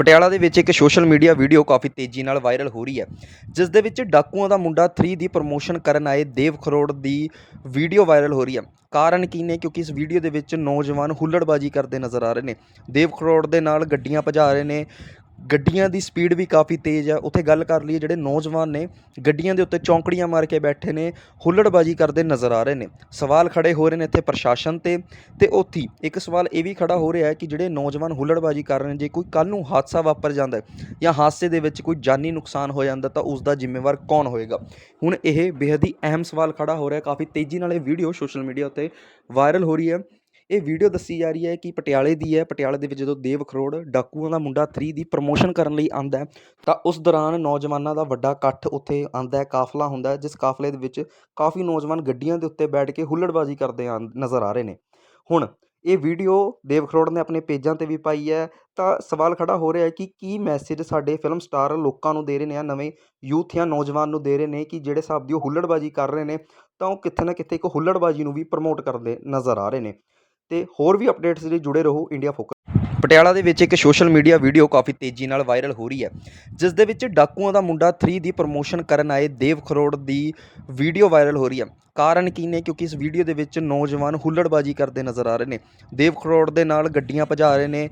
ਪਟਿਆਲਾ ਦੇ ਵਿੱਚ ਇੱਕ ਸੋਸ਼ਲ ਮੀਡੀਆ ਵੀਡੀਓ ਕਾਫੀ ਤੇਜ਼ੀ ਨਾਲ ਵਾਇਰਲ ਹੋ ਰਹੀ ਹੈ, ਜਿਸ ਦੇ ਵਿੱਚ ਡਾਕੂਆਂ ਦਾ ਮੁੰਡਾ 3 ਦੀ ਪ੍ਰਮੋਸ਼ਨ ਕਰਨ ਆਏ ਦੇਵ ਖਰੋੜ ਦੀ ਵੀਡੀਓ ਵਾਇਰਲ ਹੋ ਰਹੀ ਹੈ। ਕਾਰਨ ਕੀ ਨੇ? ਕਿਉਂਕਿ ਇਸ ਵੀਡੀਓ ਦੇ ਵਿੱਚ ਨੌਜਵਾਨ ਹੁੱਲੜਬਾਜੀ ਕਰਦੇ ਨਜ਼ਰ ਆ ਰਹੇ ਨੇ। ਦੇਵ ਖਰੋੜ ਦੇ ਨਾਲ ਗੱਡੀਆਂ ਭਜਾ ਰਹੇ ਨੇ। ਗੱਡੀਆਂ ਦੀ ਸਪੀਡ ਵੀ ਕਾਫੀ ਤੇਜ਼ ਹੈ ਉੱਥੇ ਗੱਲ ਕਰ ਲਈਏ, ਜਿਹੜੇ ਨੌਜਵਾਨ ਨੇ, ਗੱਡੀਆਂ ਦੇ ਉੱਤੇ ਚੌਂਕੜੀਆਂ ਮਾਰ ਕੇ ਬੈਠੇ ਨੇ, ਹੁੱਲੜਬਾਜੀ ਕਰਦੇ ਨਜ਼ਰ ਆ ਰਹੇ ਨੇ। ਸਵਾਲ ਖੜੇ ਹੋ ਰਹੇ ਨੇ ਇੱਥੇ ਪ੍ਰਸ਼ਾਸਨ ਤੇ। ਤੇ ਉੱਥੇ ਹੀ ਇੱਕ ਸਵਾਲ ਇਹ ਵੀ ਖੜਾ ਹੋ ਰਿਹਾ ਹੈ ਕਿ ਜਿਹੜੇ ਨੌਜਵਾਨ ਹੁੱਲੜਬਾਜੀ ਕਰ ਰਹੇ ਨੇ, ਜੇ ਕੋਈ ਕੱਲ ਨੂੰ ਹਾਦਸਾ ਵਾਪਰ ਜਾਂਦਾ ਜਾਂ ਹਾਦਸੇ ਦੇ ਵਿੱਚ ਕੋਈ ਜਾਨੀ ਨੁਕਸਾਨ ਹੋ ਜਾਂਦਾ, ਤਾਂ ਉਸ ਦਾ ਜ਼ਿੰਮੇਵਾਰ ਕੌਣ ਹੋਏਗਾ? ਹੁਣ ਇਹ ਬੇहद ਹੀ ਅਹਿਮ ਸਵਾਲ ਖੜਾ ਹੋ ਰਿਹਾ ਕਾਫੀ ਤੇਜ਼ੀ ਨਾਲ ਇਹ ਵੀਡੀਓ ਸੋਸ਼ਲ ਮੀਡੀਆ ਉੱਤੇ ਵਾਇਰਲ ਹੋ ਰਹੀ ਹੈ। ਇਹ ਵੀਡੀਓ ਦੱਸੀ ਜਾ ਰਹੀ ਹੈ ਕਿ ਪਟਿਆਲੇ ਦੀ ਹੈ। ਪਟਿਆਲੇ ਦੇ ਵਿੱਚ ਜਦੋਂ ਦੇਵ ਖਰੋੜ ਡਾਕੂਆਂ ਦਾ ਮੁੰਡਾ 3 ਦੀ ਪ੍ਰਮੋਸ਼ਨ ਕਰਨ ਲਈ ਆਂਦਾ ਤਾਂ ਉਸ ਦੌਰਾਨ ਨੌਜਵਾਨਾਂ ਦਾ ਵੱਡਾ ਇਕੱਠ ਉੱਥੇ ਆਂਦਾ ਹੈ, ਕਾਫਲਾ ਹੁੰਦਾ ਜਿਸ ਕਾਫਲੇ ਦੇ ਵਿੱਚ ਕਾਫੀ ਨੌਜਵਾਨ ਗੱਡੀਆਂ ਦੇ ਉੱਤੇ ਬੈਠ ਕੇ ਹੁੱਲੜਬਾਜੀ ਕਰਦੇ ਆਂ ਨਜ਼ਰ ਆ ਰਹੇ ਨੇ। ਹੁਣ ਇਹ ਵੀਡੀਓ ਦੇਵ ਖਰੋੜ ਨੇ ਆਪਣੇ ਪੇਜਾਂ ਤੇ ਵੀ ਪਾਈ ਹੈ। ਤਾਂ ਸਵਾਲ ਖੜਾ ਹੋ ਰਿਹਾ ਹੈ ਕਿ ਕੀ ਮੈਸੇਜ ਸਾਡੇ ਫਿਲਮ ਸਟਾਰ ਲੋਕਾਂ ਨੂੰ ਦੇ ਰਹੇ ਨੇ ਆ ਨਵੇਂ ਯੂਥ ਜਾਂ ਨੌਜਵਾਨ ਨੂੰ ਦੇ ਰਹੇ ਨੇ ਕਿ ਜਿਹੜੇ ਹਿਸਾਬ ਦੀ ਉਹ ਹੁੱਲੜਬਾਜੀ ਕਰ ਰਹੇ ਨੇ, ਤਾਂ ਉਹ ਕਿੱਥੇ ਨਾ ਕਿੱਥੇ ਇੱਕ ਹੁੱਲੜਬਾਜੀ ਨੂੰ ਵੀ ਪ੍ਰਮੋਟ ਕਰਦੇ ਨਜ਼ਰ ਆ ਰਹੇ ਨੇ। ਤੇ ਹੋਰ ਵੀ ਅਪਡੇਟਸ ਲਈ ਜੁੜੇ ਰਹੋ ਇੰਡੀਆ ਫੋਕਸ ਪਟਿਆਲਾ ਦੇ ਵਿੱਚ ਇੱਕ ਸੋਸ਼ਲ ਮੀਡੀਆ ਵੀਡੀਓ ਕਾਫੀ ਤੇਜ਼ੀ ਨਾਲ ਵਾਇਰਲ ਹੋ ਰਹੀ ਹੈ, ਜਿਸ ਦੇ ਵਿੱਚ ਡਾਕੂਆਂ ਦਾ ਮੁੰਡਾ 3 ਦੀ ਪ੍ਰਮੋਸ਼ਨ ਕਰਨ ਆਏ ਦੇਵ ਖਰੋੜ ਦੀ ਵੀਡੀਓ ਵਾਇਰਲ ਹੋ ਰਹੀ ਹੈ। ਕਾਰਨ ਕੀ ਨੇ? ਕਿਉਂਕਿ ਇਸ ਵੀਡੀਓ ਦੇ ਵਿੱਚ ਨੌਜਵਾਨ ਹੁੱਲੜਬਾਜੀ ਕਰਦੇ ਨਜ਼ਰ ਆ ਰਹੇ ਨੇ। ਦੇਵ ਖਰੋੜ ਦੇ ਨਾਲ ਗੱਡੀਆਂ ਭਜਾ ਰਹੇ ਨੇ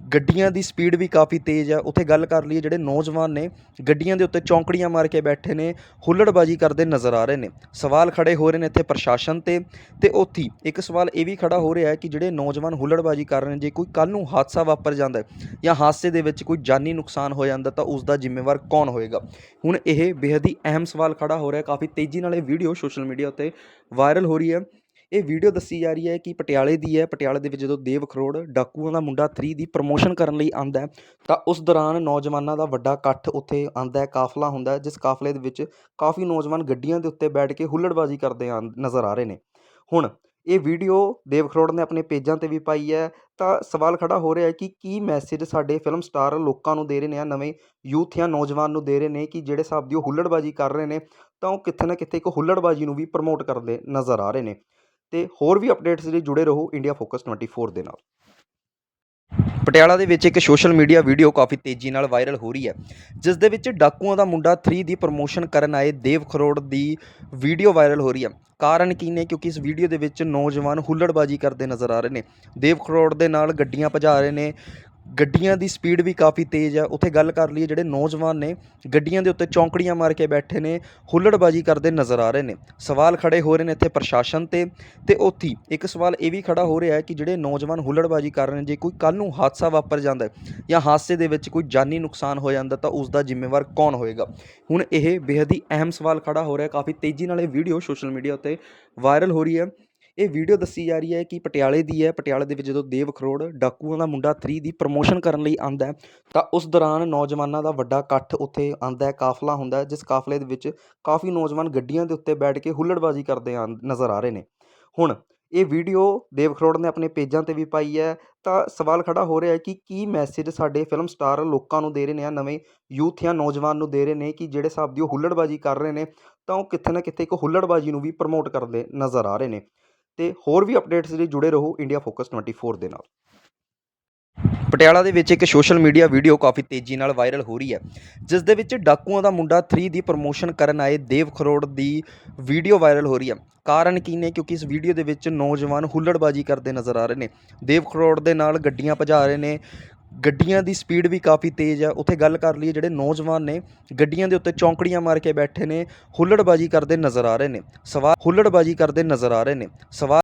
ਗੱਡੀਆਂ ਦੀ ਸਪੀਡ ਵੀ ਕਾਫੀ ਤੇਜ਼ ਹੈ ਉੱਥੇ ਗੱਲ ਕਰ ਲਈਏ, ਜਿਹੜੇ ਨੌਜਵਾਨ ਨੇ, ਗੱਡੀਆਂ ਦੇ ਉੱਤੇ ਚੌਂਕੜੀਆਂ ਮਾਰ ਕੇ ਬੈਠੇ ਨੇ, ਹੁੱਲੜਬਾਜੀ ਕਰਦੇ ਨਜ਼ਰ ਆ ਰਹੇ ਨੇ। ਸਵਾਲ ਖੜੇ ਹੋ ਰਹੇ ਨੇ ਇੱਥੇ ਪ੍ਰਸ਼ਾਸਨ ਤੇ। ਤੇ ਉੱਥੇ ਹੀ ਇੱਕ ਸਵਾਲ ਇਹ ਵੀ ਖੜਾ ਹੋ ਰਿਹਾ ਹੈ ਕਿ ਜਿਹੜੇ ਨੌਜਵਾਨ ਹੁੱਲੜਬਾਜੀ ਕਰ ਰਹੇ ਨੇ, ਜੇ ਕੋਈ ਕੱਲ ਨੂੰ ਹਾਦਸਾ ਵਾਪਰ ਜਾਂਦਾ ਜਾਂ ਹਾਦਸੇ ਦੇ ਵਿੱਚ ਕੋਈ ਜਾਨੀ ਨੁਕਸਾਨ ਹੋ ਜਾਂਦਾ, ਤਾਂ ਉਸ ਦਾ ਜ਼ਿੰਮੇਵਾਰ ਕੌਣ ਹੋਏਗਾ? ਹੁਣ ਇਹ ਬੇहद ਹੀ ਅਹਿਮ ਸਵਾਲ ਖੜਾ ਹੋ ਰਿਹਾ ਕਾਫੀ ਤੇਜ਼ੀ ਨਾਲ ਇਹ ਵੀਡੀਓ ਸੋਸ਼ਲ ਮੀਡੀਆ ਉੱਤੇ ਵਾਇਰਲ ਹੋ ਰਹੀ ਹੈ। ਇਹ ਵੀਡੀਓ ਦੱਸੀ ਜਾ ਰਹੀ ਹੈ ਕਿ ਪਟਿਆਲੇ ਦੀ ਹੈ। ਪਟਿਆਲੇ ਦੇ ਵਿੱਚ ਜਦੋਂ ਦੇਵ ਖਰੋੜ ਡਾਕੂਆਂ ਦਾ ਮੁੰਡਾ 3 ਦੀ ਪ੍ਰਮੋਸ਼ਨ ਕਰਨ ਲਈ ਆਂਦਾ ਤਾਂ ਉਸ ਦੌਰਾਨ ਨੌਜਵਾਨਾਂ ਦਾ ਵੱਡਾ ਇਕੱਠ ਉੱਥੇ ਆਂਦਾ ਹੈ, ਕਾਫਲਾ ਹੁੰਦਾ ਹੈ, ਜਿਸ ਕਾਫਲੇ ਦੇ ਵਿੱਚ ਕਾਫੀ ਨੌਜਵਾਨ ਗੱਡੀਆਂ ਦੇ ਉੱਤੇ ਬੈਠ ਕੇ ਹੁੱਲੜਬਾਜੀ ਕਰਦੇ ਆਂ, ਨਜ਼ਰ ਆ ਰਹੇ ਨੇ। ਹੁਣ ਇਹ ਵੀਡੀਓ ਦੇਵ ਖਰੋੜ ਨੇ ਆਪਣੇ ਪੇਜਾਂ ਤੇ ਵੀ ਪਾਈ ਹੈ, ਤਾਂ ਸਵਾਲ ਖੜਾ ਹੋ ਰਿਹਾ ਹੈ ਕਿ ਕੀ ਮੈਸੇਜ ਸਾਡੇ ਫਿਲਮ ਸਟਾਰ ਲੋਕਾਂ ਨੂੰ ਦੇ ਰਹੇ ਨੇ ਆ ਨਵੇਂ ਯੂਥ ਜਾਂ ਨੌਜਵਾਨ ਨੂੰ ਦੇ ਰਹੇ ਨੇ ਕਿ ਜਿਹੜੇ ਹਿਸਾਬ ਦੀ ਉਹ ਹੁੱਲੜਬਾਜੀ ਕਰ ਰਹੇ ਨੇ, ਤਾਂ ਉਹ ਕਿੱਥੇ ਨਾ ਕਿੱਥੇ ਇੱਕ ਹੁੱਲੜਬਾਜੀ ਨੂੰ ਵੀ ਪ੍ਰਮੋਟ ਕਰਦੇ ਨਜ਼ਰ ਆ ਰਹੇ ਨੇ। ਤੇ ਹੋਰ ਵੀ ਅਪਡੇਟਸ ਲਈ ਜੁੜੇ ਰਹੋ ਇੰਡੀਆ ਫੋਕਸ 24 ਦੇ ਨਾਲ। ਪਟਿਆਲਾ ਦੇ ਵਿੱਚ ਇੱਕ ਸੋਸ਼ਲ ਮੀਡੀਆ ਵੀਡੀਓ ਕਾਫੀ ਤੇਜ਼ੀ ਨਾਲ ਵਾਇਰਲ ਹੋ ਰਹੀ ਹੈ, ਜਿਸ ਦੇ ਵਿੱਚ ਡਾਕੂਆਂ ਦਾ ਮੁੰਡਾ 3 ਦੀ ਪ੍ਰਮੋਸ਼ਨ ਕਰਨ ਆਏ ਦੇਵ ਖਰੋੜ ਦੀ ਵੀਡੀਓ ਵਾਇਰਲ ਹੋ ਰਹੀ ਹੈ। ਕਾਰਨ ਕੀ ਨੇ? ਕਿਉਂਕਿ ਇਸ ਵੀਡੀਓ ਦੇ ਵਿੱਚ ਨੌਜਵਾਨ ਹੁੱਲੜਬਾਜੀ ਕਰਦੇ ਨਜ਼ਰ ਆ ਰਹੇ ਨੇ। ਦੇਵ ਖਰੋੜ ਦੇ ਨਾਲ ਗੱਡੀਆਂ ਭਜਾ ਰਹੇ ਨੇ ਗੱਡੀਆਂ ਦੀ ਸਪੀਡ ਵੀ ਕਾਫੀ ਤੇਜ਼ ਹੈ ਉੱਥੇ ਗੱਲ ਕਰ ਲਈਏ, ਜਿਹੜੇ ਨੌਜਵਾਨ ਨੇ, ਗੱਡੀਆਂ ਦੇ ਉੱਤੇ ਚੌਂਕੜੀਆਂ ਮਾਰ ਕੇ ਬੈਠੇ ਨੇ, ਹੁੱਲੜਬਾਜੀ ਕਰਦੇ ਨਜ਼ਰ ਆ ਰਹੇ ਨੇ। ਸਵਾਲ ਖੜੇ ਹੋ ਰਹੇ ਨੇ ਇੱਥੇ ਪ੍ਰਸ਼ਾਸਨ ਤੇ। ਤੇ ਉੱਥੇ ਇੱਕ ਸਵਾਲ ਇਹ ਵੀ ਖੜਾ ਹੋ ਰਿਹਾ ਹੈ ਕਿ ਜਿਹੜੇ ਨੌਜਵਾਨ ਹੁੱਲੜਬਾਜੀ ਕਰ ਰਹੇ ਨੇ, ਜੇ ਕੋਈ ਕੱਲ ਨੂੰ ਹਾਦਸਾ ਵਾਪਰ ਜਾਂਦਾ ਜਾਂ ਹਾਦਸੇ ਦੇ ਵਿੱਚ ਕੋਈ ਜਾਨੀ ਨੁਕਸਾਨ ਹੋ ਜਾਂਦਾ, ਤਾਂ ਉਸ ਦਾ ਜ਼ਿੰਮੇਵਾਰ ਕੌਣ ਹੋਏਗਾ? ਹੁਣ ਇਹ ਬੇहद ਹੀ ਅਹਿਮ ਸਵਾਲ ਖੜਾ ਹੋ ਰਿਹਾ ਕਾਫੀ ਤੇਜ਼ੀ ਨਾਲ ਇਹ ਵੀਡੀਓ ਸੋਸ਼ਲ ਮੀਡੀਆ ਉੱਤੇ ਵਾਇਰਲ ਹੋ ਰਹੀ ਹੈ। ਇਹ ਵੀਡੀਓ ਦੱਸੀ ਜਾ ਰਹੀ ਹੈ ਕਿ ਪਟਿਆਲੇ ਦੀ ਹੈ। ਪਟਿਆਲੇ ਦੇ ਵਿੱਚ ਜਦੋਂ ਦੇਵ ਖਰੋੜ ਡਾਕੂਆਂ ਦਾ ਮੁੰਡਾ 3 ਦੀ ਪ੍ਰਮੋਸ਼ਨ ਕਰਨ ਲਈ ਆਂਦਾ ਤਾਂ ਉਸ ਦੌਰਾਨ ਨੌਜਵਾਨਾਂ ਦਾ ਵੱਡਾ ਇਕੱਠ ਉੱਥੇ ਆਂਦਾ ਹੈ, ਕਾਫਲਾ ਹੁੰਦਾ ਜਿਸ ਕਾਫਲੇ ਦੇ ਵਿੱਚ ਕਾਫੀ ਨੌਜਵਾਨ ਗੱਡੀਆਂ ਦੇ ਉੱਤੇ ਬੈਠ ਕੇ ਹੁੱਲੜਬਾਜੀ ਕਰਦੇ ਆਂ ਨਜ਼ਰ ਆ ਰਹੇ ਨੇ। ਹੁਣ ਇਹ ਵੀਡੀਓ ਦੇਵ ਖਰੋੜ ਨੇ ਆਪਣੇ ਪੇਜਾਂ ਤੇ ਵੀ ਪਾਈ ਹੈ। ਤਾਂ ਸਵਾਲ ਖੜਾ ਹੋ ਰਿਹਾ ਹੈ ਕਿ ਕੀ ਮੈਸੇਜ ਸਾਡੇ ਫਿਲਮ ਸਟਾਰ ਲੋਕਾਂ ਨੂੰ ਦੇ ਰਹੇ ਨੇ ਆ ਨਵੇਂ ਯੂਥ ਜਾਂ ਨੌਜਵਾਨ ਨੂੰ ਦੇ ਰਹੇ ਨੇ ਕਿ ਜਿਹੜੇ ਹਿਸਾਬ ਦੀ ਉਹ ਹੁੱਲੜਬਾਜੀ ਕਰ ਰਹੇ ਨੇ, ਤਾਂ ਉਹ ਕਿੱਥੇ ਨਾ ਕਿੱਥੇ ਇੱਕ ਹੁੱਲੜਬਾਜੀ ਨੂੰ ਵੀ ਪ੍ਰਮੋਟ ਕਰਦੇ ਨਜ਼ਰ ਆ ਰਹੇ ਨੇ। ਤੇ ਹੋਰ ਵੀ ਅਪਡੇਟਸ ਲਈ ਜੁੜੇ ਰਹੋ ਇੰਡੀਆ ਫੋਕਸ 24 ਦੇ ਨਾਲ। ਪਟਿਆਲਾ ਦੇ ਵਿੱਚ ਇੱਕ ਸੋਸ਼ਲ ਮੀਡੀਆ ਵੀਡੀਓ ਕਾਫੀ ਤੇਜ਼ੀ ਨਾਲ ਵਾਇਰਲ ਹੋ ਰਹੀ ਹੈ, ਜਿਸ ਦੇ ਵਿੱਚ ਡਾਕੂਆਂ ਦਾ ਮੁੰਡਾ 3 ਦੀ ਪ੍ਰਮੋਸ਼ਨ ਕਰਨ ਆਏ ਦੇਵ ਖਰੋੜ ਦੀ ਵੀਡੀਓ ਵਾਇਰਲ ਹੋ ਰਹੀ ਹੈ। ਕਾਰਨ ਕੀ ਨੇ? ਕਿਉਂਕਿ ਇਸ ਵੀਡੀਓ ਦੇ ਵਿੱਚ ਨੌਜਵਾਨ ਹੁੱਲੜਬਾਜੀ ਕਰਦੇ ਨਜ਼ਰ ਆ ਰਹੇ ਨੇ। ਦੇਵ ਖਰੋੜ ਦੇ ਨਾਲ ਗੱਡੀਆਂ ਭਜਾ ਰਹੇ ਨੇ ਗੱਡੀਆਂ ਦੀ ਸਪੀਡ ਵੀ ਕਾਫੀ ਤੇਜ਼ ਆ। ਉੱਥੇ ਗੱਲ ਕਰ ਲਈਏ ਜਿਹੜੇ ਨੌਜਵਾਨ ਨੇ, ਗੱਡੀਆਂ ਦੇ ਉੱਤੇ ਚੌਂਕੜੀਆਂ ਮਾਰ ਕੇ ਬੈਠੇ ਨੇ, ਹੁੱਲੜਬਾਜੀ ਕਰਦੇ ਨਜ਼ਰ ਆ ਰਹੇ ਨੇ। ਸਵਾਲ ਹੁੱਲੜਬਾਜੀ ਕਰਦੇ ਨਜ਼ਰ ਆ ਰਹੇ ਨੇ। ਸਵਾਲ